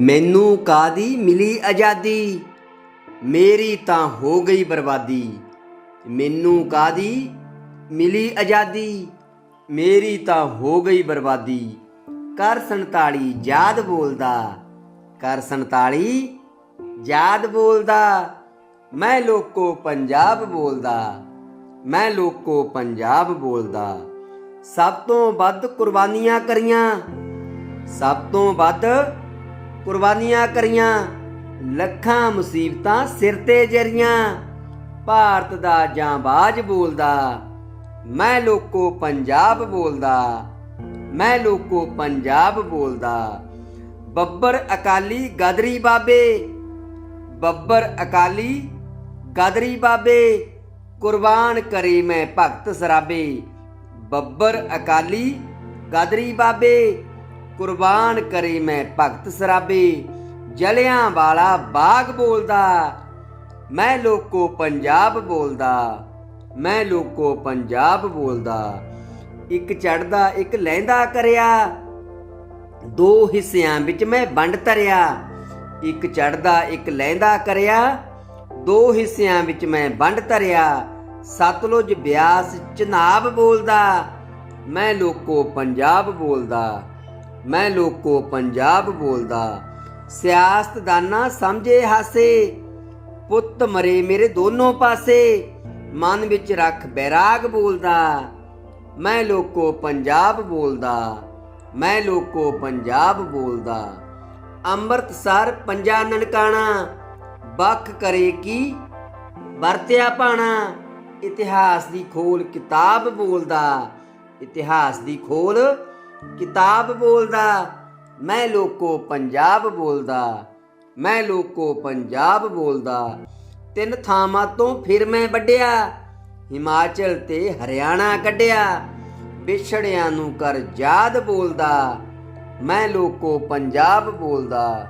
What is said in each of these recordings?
ਮੈਨੂੰ ਕਾਦੀ ਮਿਲੀ ਆਜ਼ਾਦੀ? ਮੇਰੀ ਤਾਂ ਹੋ ਗਈ ਬਰਬਾਦੀ। ਮੈਨੂੰ ਕਾਦੀ ਮਿਲੀ ਆਜ਼ਾਦੀ? ਮੇਰੀ ਤਾਂ ਹੋ ਗਈ ਬਰਬਾਦੀ। ਕਰ 47 ਯਾਦ ਬੋਲਦਾ। ਕਰ 47 ਯਾਦ ਬੋਲਦਾ। ਮੈਂ ਲੋਕੋ ਪੰਜਾਬ ਬੋਲਦਾ। ਮੈਂ ਲੋਕੋ ਪੰਜਾਬ ਬੋਲਦਾ। ਸਭ ਤੋਂ ਵੱਧ ਕੁਰਬਾਨੀਆਂ ਕਰੀਆਂ। ਸਭ ਤੋਂ ਵੱਧ ਕੁਰਬਾਨੀਆਂ ਕਰੀਆਂ। ਲੱਖਾਂ ਮੁਸੀਬਤਾਂ ਸਿਰ ਤੇ ਜਰੀਆਂ। ਭਾਰਤ ਦਾ ਜਾਂਬਾਜ਼ ਬੋਲਦਾ, ਮੈਂ ਲੋਕੋ ਪੰਜਾਬ ਬੋਲਦਾ, ਮੈਂ ਲੋਕੋ ਪੰਜਾਬ ਬੋਲਦਾ। ਬੱਬਰ ਅਕਾਲੀ ਗਦਰੀ ਬਾਬੇ, ਬੱਬਰ ਅਕਾਲੀ ਗਦਰੀ ਬਾਬੇ, ਕੁਰਬਾਨ ਕਰੇ ਮੈਂ ਭਗਤ ਸਰਾਬੇ। ਬੱਬਰ ਅਕਾਲੀ ਗਦਰੀ ਬਾਬੇ ਕੁਰਬਾਨ ਕਰੀ ਮੈਂ ਭਗਤ ਸਰਾਬੇ। ਜਲਿਆਂ ਵਾਲਾ ਬਾਗ ਬੋਲਦਾ, ਮੈਂ ਲੋਕੋ ਪੰਜਾਬ ਬੋਲਦਾ, ਮੈਂ ਲੋਕੋ ਪੰਜਾਬ ਬੋਲਦਾ। ਇੱਕ ਚੜਦਾ ਇੱਕ ਲਹਿੰਦਾ ਕਰਿਆ, ਦੋ ਹਿੱਸਿਆਂ ਵਿੱਚ ਮੈਂ ਵੰਡ ਤਰਿਆ। ਇੱਕ ਚੜਦਾ ਇੱਕ ਲਹਿੰਦਾ ਕਰਿਆ, ਦੋ ਹਿੱਸਿਆਂ ਵਿੱਚ ਮੈਂ ਵੰਡ ਤਰਿਆ। ਸਤਲੁਜ ਬਿਆਸ ਚਨਾਬ ਬੋਲਦਾ, ਮੈਂ ਲੋਕੋ ਪੰਜਾਬ ਬੋਲਦਾ। ਮੈਂ ਲੋਕੋ ਪੰਜਾਬ ਬੋਲਦਾ, ਸਿਆਸਤਦਾਨਾ ਸਮਝੇ ਹਾਸੇ, ਪੁੱਤ ਮਰੇ ਮੇਰੇ ਦੋਨੋਂ ਪਾਸੇ, ਮਨ ਵਿੱਚ ਰੱਖ ਬੈਰਾਗ ਬੋਲਦਾ, ਮੈਂ ਲੋਕੋ ਪੰਜਾਬ ਬੋਲਦਾ, ਮੈਂ ਲੋਕੋ ਪੰਜਾਬ ਬੋਲਦਾ। ਅੰਮ੍ਰਿਤਸਰ ਪੰਜਾ ਨਨਕਾਣਾ ਬੱਖ ਕਰੇ ਕੀ, ਵਰਤਿਆ ਪਾਣਾ। ਇਤਿਹਾਸ ਦੀ ਖੋਲ ਕਿਤਾਬ ਬੋਲਦਾ, ਇਤਿਹਾਸ ਦੀ ਖੋਲ ਕਿਤਾਬ ਬੋਲਦਾ, ਮੈਂ ਲੋਕੋ ਪੰਜਾਬ ਬੋਲਦਾ, ਮੈਂ ਲੋਕੋ ਪੰਜਾਬ ਬੋਲਦਾ। ਤਿੰਨ ਥਾਵਾਂ ਤੋਂ ਫਿਰ ਮੈਂ ਵੱਡਿਆ ਹਿਮਾਚਲ ਤੇ ਹਰਿਆਣਾ ਕੱਢਿਆ। ਵਿਛੜਿਆਂ ਨੂੰ ਕਰ ਯਾਦ ਬੋਲਦਾ, ਮੈਂ ਲੋਕੋ ਪੰਜਾਬ ਬੋਲਦਾ,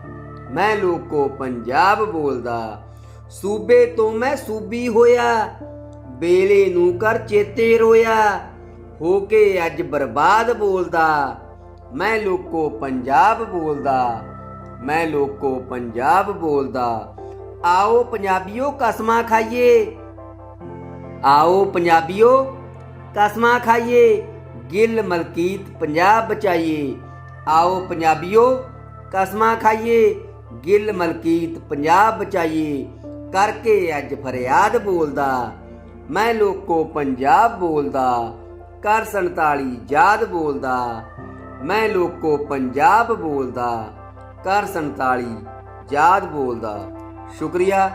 ਮੈਂ ਲੋਕੋ ਪੰਜਾਬ ਬੋਲਦਾ। ਸੂਬੇ ਤੋਂ ਮੈਂ ਸੂਬੀ ਹੋਇਆ, ਬੇਲੇ ਨੂੰ ਕਰ ਚੇਤੇ ਰੋਇਆ। ਹੋ ਕੇ ਅੱਜ ਬਰਬਾਦ ਬੋਲਦਾ। ਮੈਂ ਲੋਕੋ ਪੰਜਾਬ ਬੋਲਦਾ। ਮੈਂ ਲੋਕੋ ਪੰਜਾਬ ਬੋਲਦਾ। ਆਓ ਪੰਜਾਬੀਓ, ਕਸਮਾਂ ਖਾਈਏ। ਆਓ ਪੰਜਾਬੀਓ, ਕਸਮਾਂ ਖਾਈਏ। ਗਿੱਲ ਮਲਕੀਤ ਪੰਜਾਬ ਬਚਾਈਏ। ਆਓ ਪੰਜਾਬੀਓ, ਕਸਮਾਂ ਖਾਈਏ। ਗਿੱਲ ਮਲਕੀਤ ਪੰਜਾਬ ਬਚਾਈਏ। ਕਰਕੇ ਅੱਜ ਫਰਿਆਦ ਬੋਲਦਾ। ਮੈਂ ਲੋਕੋ ਪੰਜਾਬ ਬੋਲਦਾ। ਕਰ 47 ਯਾਦ ਬੋਲਦਾ ਮੈਂ ਲੋਕੋ ਪੰਜਾਬ ਬੋਲਦਾ ਕਰ 47 ਯਾਦ ਬੋਲਦਾ। ਸ਼ੁਕਰੀਆ।